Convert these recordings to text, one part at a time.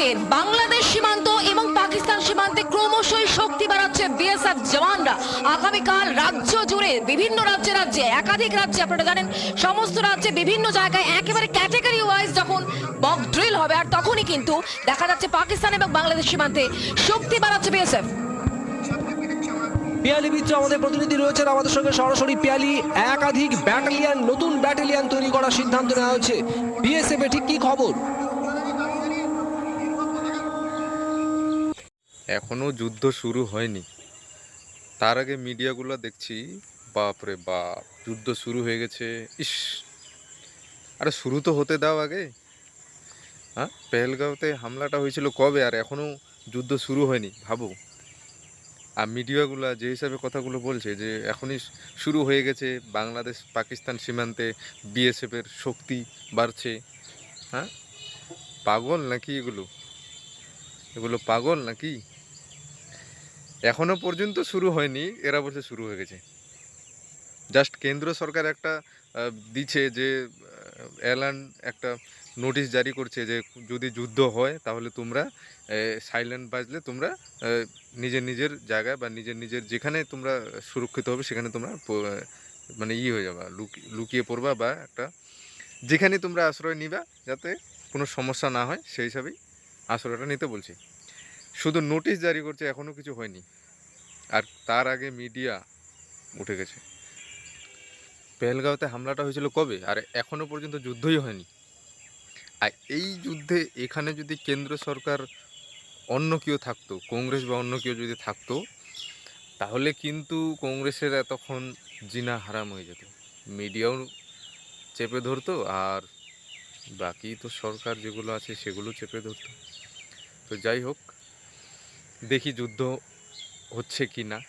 সীমান্তে বাংলাদেশ সীমান্ত এবং পাকিস্তান সীমান্তে ক্রমশই শক্তি বাড়াচ্ছে বিএসএফ জওয়ানরা। আগামীকাল রাজ্য জুড়ে বিভিন্ন রাজ্যে রাজ্যে, একাধিক রাজ্যে, আপনারা জানেন, সমস্ত রাজ্যে বিভিন্ন জায়গায় একেবারে ক্যাটাগরি ওয়াইজ যখন বক ড্রিল হবে, আর তখনই কিন্তু দেখা যাচ্ছে পাকিস্তান এবং বাংলাদেশ সীমান্তে শক্তি বাড়াচ্ছে বিএসএফ। পিয়ালি মিত্র আমাদের প্রতিনিধি রয়েছেন। আমাদের সঙ্গে সরাসরি পিয়ালি, একাধিক ব্যাটালিয়ান নতুন ব্যাটালিয়ান তৈরি করার সিদ্ধান্ত নেওয়া হয়েছে। বিএসএফ এ ঠিক কি খবর? এখনও যুদ্ধ শুরু হয়নি। তার আগে মিডিয়াগুলো দেখছি, বাপরে বাপ, যুদ্ধ শুরু হয়ে গেছে, ইস। আরে শুরু তো হতে দাও আগে। হ্যাঁ পেহেলগাঁওতে হামলাটা হয়েছিল কবে আর এখনও যুদ্ধ শুরু হয়নি, ভাবো। আর মিডিয়াগুলো যে হিসাবে কথাগুলো বলছে যে এখনই শুরু হয়ে গেছে, বাংলাদেশ পাকিস্তান সীমান্তে বিএসএফের শক্তি বাড়ছে। হ্যাঁ? পাগল নাকি এগুলো? এগুলো পাগল নাকি? এখনও পর্যন্ত শুরু হয়নি, এরা বলছে শুরু হয়ে গেছে। জাস্ট কেন্দ্র সরকার একটা দিচ্ছে যে এলান একটা নোটিশ জারি করছে যে, যদি যুদ্ধ হয় তাহলে তোমরা সাইলেন্ট বাজলে তোমরা নিজের নিজের জায়গায় বা নিজের নিজের যেখানে তোমরা সুরক্ষিত হবে সেখানে তোমরা মানে ই হয়ে যাবা, লুকি- লুকিয়ে পড়বা বা একটা, যেখানে তোমরা আশ্রয় নিবা যাতে কোনো সমস্যা না হয়, সেই হিসাবেই আশ্রয়টা নিতে বলছে। শুধু নোটিশ জারি করছে এখনও কিছু হয়নি। আর তার আগে মিডিয়া উঠে গেছে। পেহেলগাঁওতে হামলাটা হয়েছিল কবে? আর এখনও পর্যন্ত যুদ্ধই হয়নি। আর এই যুদ্ধে এখানে যদি কেন্দ্র সরকার অন্য কেউ থাকতো, কংগ্রেস বা অন্য কেউ যদি থাকতো, তাহলে কিন্তু কংগ্রেসের এতক্ষণ জিনা হারাম হয়ে যেত। মিডিয়াও চেপে ধরতো, আর বাকি তো সরকার যেগুলো আছে সেগুলো চেপে ধরতো। তো যাই হোক দেখি যুদ্ধ হচ্ছে কি না।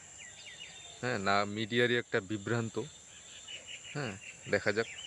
হ্যাঁ না মিডিয়ারই একটা বিভ্রান্ত। হ্যাঁ দেখা যাক।